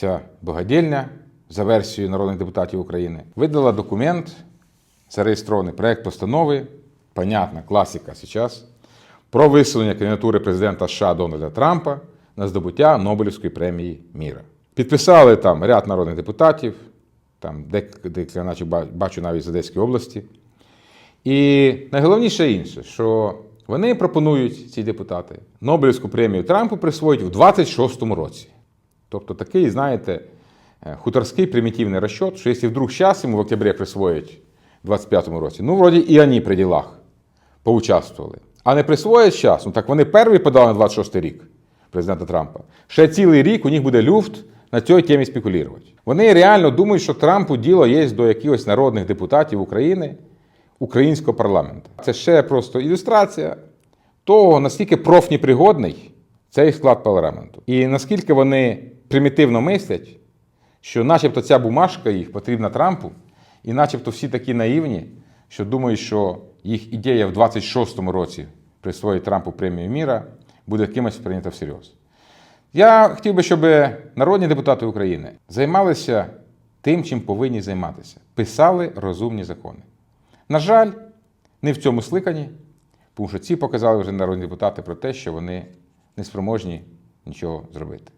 Ця богадільня за версією народних депутатів України видала документ, зареєстрований проект постанови, понятна класика зараз, про висунення кандидатури президента США Дональда Трампа на здобуття Нобелівської премії міра. Підписали там ряд народних депутатів, там декілька, наче бачу навіть з Одеської області. І найголовніше інше, що вони пропонують ці депутати Нобелівську премію Трампу присвоїть у 26-му році. Тобто такий, знаєте, е, хуторський примітивний розчет, що якщо вдруг зараз йому в октябрі присвоять в 25-му році, ну, вроді і вони при ділах поучаствували. А не присвоять зараз, ну так вони перші подали на 26-й рік президента Трампа. Ще цілий рік у них буде люфт на цій темі спекулювати. Вони реально думають, що Трампу діло є до якихось народних депутатів України, українського парламенту. Це ще просто ілюстрація того, наскільки профнепригодний цей склад парламенту. І наскільки вони примітивно мислять, що начебто ця бумажка їх потрібна Трампу, і начебто всі такі наївні, що думають, що їх ідея в 26-му році присвоїть Трампу премію міра буде кимось прийнята всерйоз. Я хотів би, щоб народні депутати України займалися тим, чим повинні займатися. Писали розумні закони. На жаль, не в цьому скликанні, тому що ці показали вже народні депутати про те, що вони не спроможні нічого зробити.